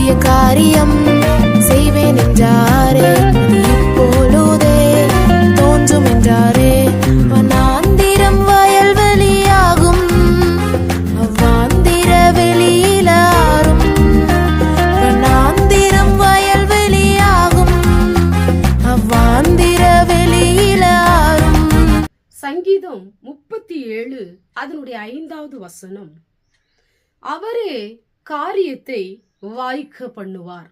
புதிய காரியம் செய்வேன் என்றாரே. அது இப்பொழுதே தோன்றும் என்றாரே. வனாந்திரம் வயல் வெளியாகும். அவ்வாந்திர வெளியிலாரும். வனாந்திரம் வயல் வெளியாகும். அவ்வாந்திர வெளியிலாரும். சங்கீதம் முப்பத்தி ஏழு அதனுடைய ஐந்தாவது வசனம். அவரே காரியத்தை வாய்க்க பண்ணுவார்.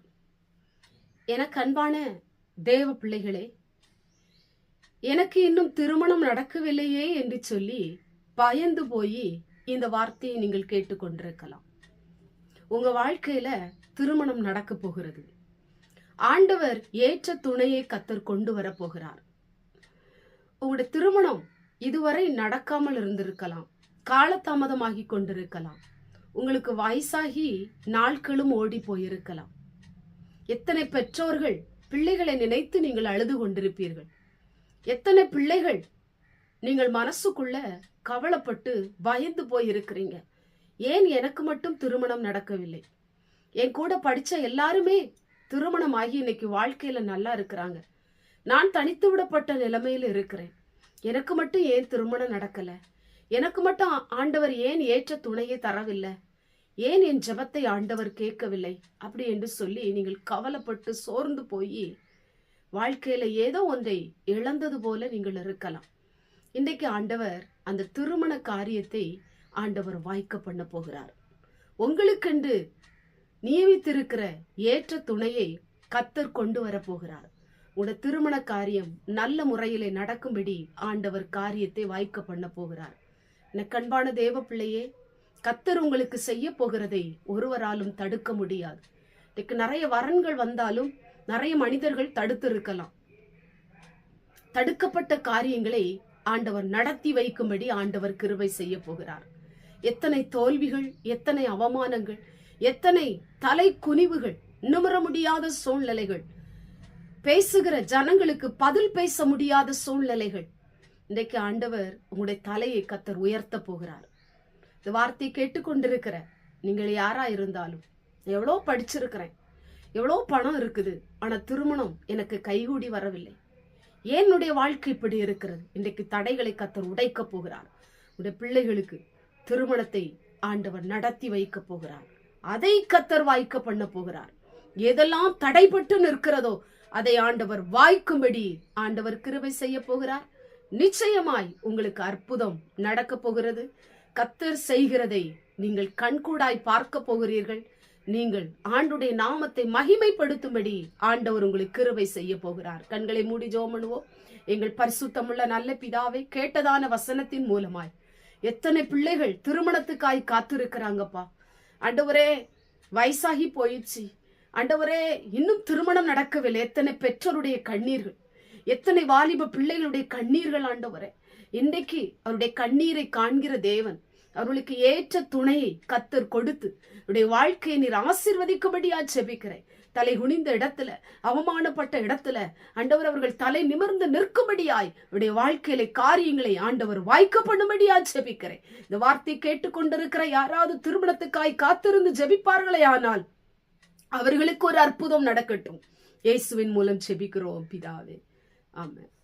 எனக்கு அன்பான தேவ பிள்ளைகளே எனக்கு இன்னும் திருமணம் நடக்கவில்லையே என்று சொல்லி பயந்து போய் இந்த வார்த்தையை நீங்கள் கேட்டுக்கொண்டிருக்கலாம். உங்க வாழ்க்கையில திருமணம் நடக்க போகிறது. ஆண்டவர் ஏற்ற துணையை கத்தர் கொண்டு வர போகிறார். உங்களுடைய திருமணம் இதுவரை நடக்காமல் இருந்திருக்கலாம். காலதாமதமாகி கொண்டிருக்கலாம். உங்களுக்கு வயசாகி நாட்களும் ஓடி போயிருக்கலாம். எத்தனை பெற்றோர்கள் பிள்ளைகளை நினைத்து நீங்கள் அழுது கொண்டிருப்பீர்கள். எத்தனை பிள்ளைகள் நீங்கள் மனசுக்குள்ள கவலைப்பட்டு பயந்து போயிருக்கிறீங்க. ஏன் எனக்கு மட்டும் திருமணம் நடக்கவில்லை? என் கூட படித்த எல்லாருமே திருமணம் ஆகி இன்னைக்கு வாழ்க்கையில நல்லா இருக்கிறாங்க. நான் தனித்து விடப்பட்ட நிலைமையில் இருக்கிறேன். எனக்கு மட்டும் ஏன் திருமணம் நடக்கல? எனக்கு மட்டும் ஆண்டவர் ஏன் ஏற்ற துணையை தரவில்லை? ஏன் என் ஜெபத்தை ஆண்டவர் கேட்கவில்லை? அப்படி என்று சொல்லி நீங்கள் கவலைப்பட்டு சோர்ந்து போய் வாழ்க்கையில ஏதோ ஒன்றை இழந்தது போல நீங்கள் இருக்கலாம். இன்றைக்கு ஆண்டவர் அந்த திருமண காரியத்தை ஆண்டவர் வாய்க்க பண்ண போகிறார். உங்களுக்கென்று நியமித்திருக்கிற ஏற்ற துணையை கத்தர் கொண்டு வர போகிறார். உங்களோட திருமண காரியம் நல்ல முறையிலே நடக்கும்படி ஆண்டவர் காரியத்தை வாய்க்க பண்ண போகிறார். எனக்கு அன்பான தேவ பிள்ளையே கத்தர் உங்களுக்கு செய்ய போகிறதை ஒருவராலும் தடுக்க முடியாது. இன்னைக்கு நிறைய வரன்கள் வந்தாலும் நிறைய மனிதர்கள் தடுத்து இருக்கலாம் தடுக்கப்பட்ட காரியங்களை ஆண்டவர் நடத்தி வைக்கும்படி ஆண்டவர் கிருவை செய்ய போகிறார். எத்தனை தோல்விகள் எத்தனை அவமானங்கள் எத்தனை தலை குனிவுகள் நிமிர முடியாத சூழ்நிலைகள் பேசுகிற ஜனங்களுக்கு பதில் பேச முடியாத சூழ்நிலைகள் இன்றைக்கு ஆண்டவர் உங்களுடைய தலையை கத்தர் உயர்த்த போகிறார். இந்த வார்த்தையை கேட்டுக்கொண்டிருக்கிற நீங்கள் யாரா இருந்தாலும் எவ்வளோ படிச்சிருக்கிறேன் எவ்வளோ பணம் இருக்குது ஆனால் திருமணம் எனக்கு கைகூடி வரவில்லை. என்னுடைய வாழ்க்கை இப்படி இருக்கிறது? இன்றைக்கு தடைகளை கத்தர் உடைக்க போகிறார். உடைய பிள்ளைகளுக்கு திருமணத்தை ஆண்டவர் நடத்தி வைக்க போகிறார். அதை கத்தர் வாய்க்க பண்ண போகிறார். எதெல்லாம் தடைபட்டு நிற்கிறதோ அதை ஆண்டவர் வாய்க்கும்படி ஆண்டவர் கிருபை செய்ய போகிறார். நிச்சயமாய் உங்களுக்கு அற்புதம் நடக்க போகிறது. கத்தர் செய்கிறதை நீங்கள் கண்கூடாய் பார்க்க போகிறீர்கள். நீங்கள் ஆண்டுடைய நாமத்தை மகிமைப்படுத்தும்படி ஆண்டவர் உங்களுக்கு கிருவை செய்ய போகிறார். கண்களை மூடி ஜோமனுவோம் எங்கள் பரிசுத்தமுள்ள நல்ல பிதாவை கேட்டதான வசனத்தின் மூலமாய். எத்தனை பிள்ளைகள் திருமணத்துக்காய் காத்திருக்கிறாங்கப்பா. ஆண்டவரே வயசாகி போயிடுச்சு. ஆண்டவரே இன்னும் திருமணம் நடக்கவில்லை. எத்தனை பெற்றோருடைய கண்ணீர்கள். எத்தனை வாலிப பிள்ளைகளுடைய கண்ணீர்கள் ஆண்டவரே. இன்றைக்கு அவருடைய கண்ணீரை காண்கிற தேவன் அவர்களுக்கு ஏற்ற துணையை கத்தர் கொடுத்து அவருடைய வாழ்க்கையை நீர் ஆசிர்வதிக்கும்படியா ஜெபிக்கிறேன் தலை குனிந்த இடத்துல அவமானப்பட்ட இடத்துல ஆண்டவர் அவர்கள் தலை நிமிர்ந்து நிற்கும்படியாய் அவருடைய வாழ்க்கையில காரியங்களை ஆண்டவர் வாய்க்க பண்ணும்படியா ஜெபிக்கிறேன் இந்த வார்த்தை கேட்டுக்கொண்டிருக்கிற யாராவது திருமணத்துக்காய் காத்திருந்து ஜெபிப்பார்களே ஆனால் அவர்களுக்கு ஒரு அற்புதம் நடக்கட்டும். இயேசுவின் மூலம் ஜெபிக்கிறோம் பிதாவே. Amen.